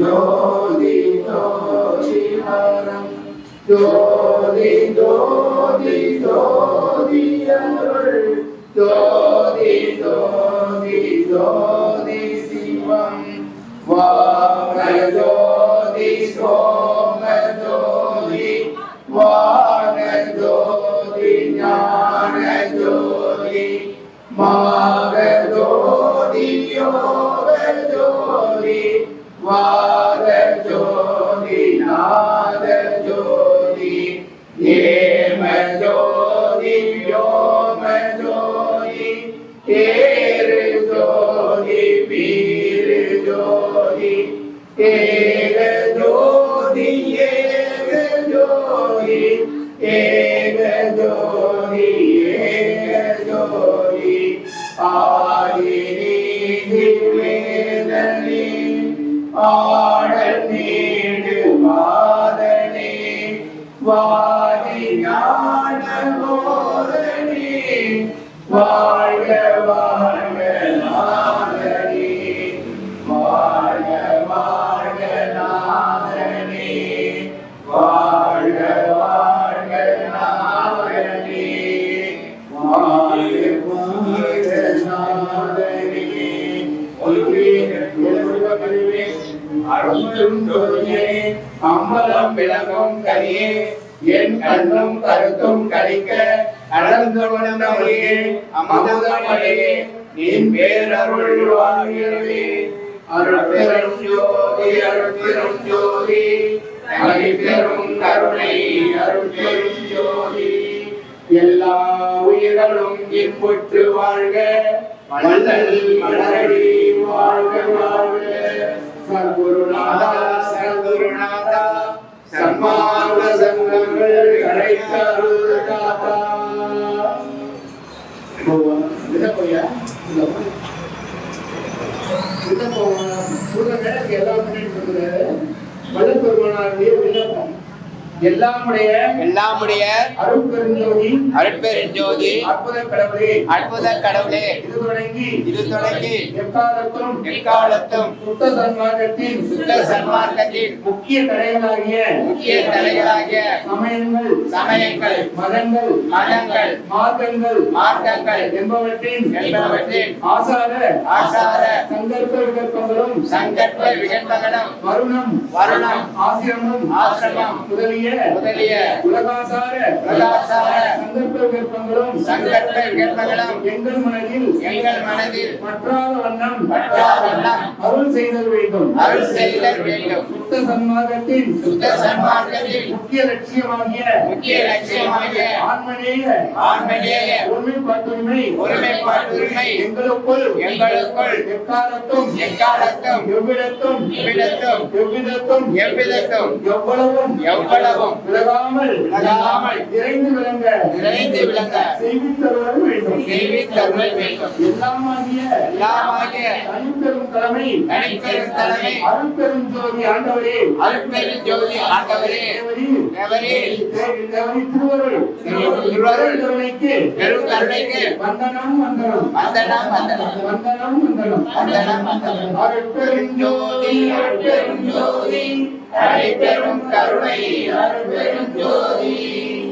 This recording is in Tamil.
Dodi, Dodi, Haram. Dodi, Dodi, Dodi, Haram. Dodi, Dodi, Dodi, Sivam. Vana, Dodi, Soma, Dodi. Vana, Dodi, Jnana, Dodi. Maga, Dodi, Yoga, Dodi. Vana, Oh. அருளும் தொழிலே அம்பலம் விளங்கும் கரியே என் கண்ணும் கருத்தும் கழிக்க நடந்து அமதமழையே அமுதமழையே பேரருள் வாழ்கிறவே அருள் பெரும் ஜோதி அருள் பெரும் ஜோதி அருள் பெரும் கருணை அருள் பெரும் ஜோதி. எல்லா உயிர்களும் இன்புற்று வாழ்க வள்ளல் மலரடி வாழ்க வாழ்க. சத்குருநாதா விதப்பையா விதப்ப சொல்ற நேரத்துக்கு எல்லாருமே வல்லப்பெருமானாருடைய எல்லாமுடைய எல்லாமுடைய அருட்பெருஞ்சோதி அருட்பெருஞ்சோதி அற்புத கடவுளே அற்புத கடவுளே. இது தொடங்கி இது தொடங்கி எக்காலத்தும் எக்காலத்தும் சுத்த சன்மார்க்கத்தின் சுத்த சன்மார்க்கத்தின் முக்கிய தடைகளாகிய முக்கிய தலைகளாகிய சமயங்கள் சமயங்கள் மதங்கள் மதங்கள் மார்க்கங்கள் மார்க்கங்கள் என்பவற்றின் என்பவற்றின் ஆசார ஆசார சங்கல்ப விகற்பங்களும் சங்கற்ப விகற்பங்களும் வருணம் வருணம் ஆசிரமம் ஆசிரமம் முதலிய முதலிய உலகாசார உலகாசார சங்கற்ப விகற்பங்களும் எங்கள் மனதில் எங்கள் மனதில் பற்றாத வண்ணம் பற்றாத வண்ணம் அருள் செய்தல் வேண்டும். அருள் செய்தல் வேண்டும். சுத்த சன்மார்க்கத்தின் சுத்த சன்மார்க்கத்தின் முக்கிய லட்சியமாகிய முக்கிய லட்சியமாகிய ஆன்மநேய ஆன்மநேய ஒருமைப்பாட்டுரிமை ஒருமைப்பாட்டுரிமை எங்களுக்குள் எங்களுக்குள் எக்காலத்தும் எக்காலத்தும் எவ்விடத்தும் எவ்விடத்தும் எவ்விதத்தும் எவ்விதத்தும் எவ்வளவும் எவ்வளவும் விலகாமல். விலகாமல். நிறைந்து விளங்க. நிறைந்து விளங்க. செய்வித்தருள் வேண்டும். செய்வித்தருள் வேண்டும். எல்லாமாகிய எல்லாமாகிய தனிப்பெரும் தலைமை. தனிப்பெரும் தலைமை. அருட்பெரும் ஜோதி ஆண்டவரே. அருட்பெரும் ஜோதி ஆண்டவரே. தேவரே தேவரி திருவருள். திருவருள் கருணைக்கு பெருங்கருணைக்கு வந்தனம் வந்தனம். வந்தனம் வந்தனம். வந்தனம் வந்தனம். வந்தனம் வந்தனம். அருட்பெருஞ்சோதி அருட்பெருஞ்சோதி அருட்பெரும் கருணை. glory.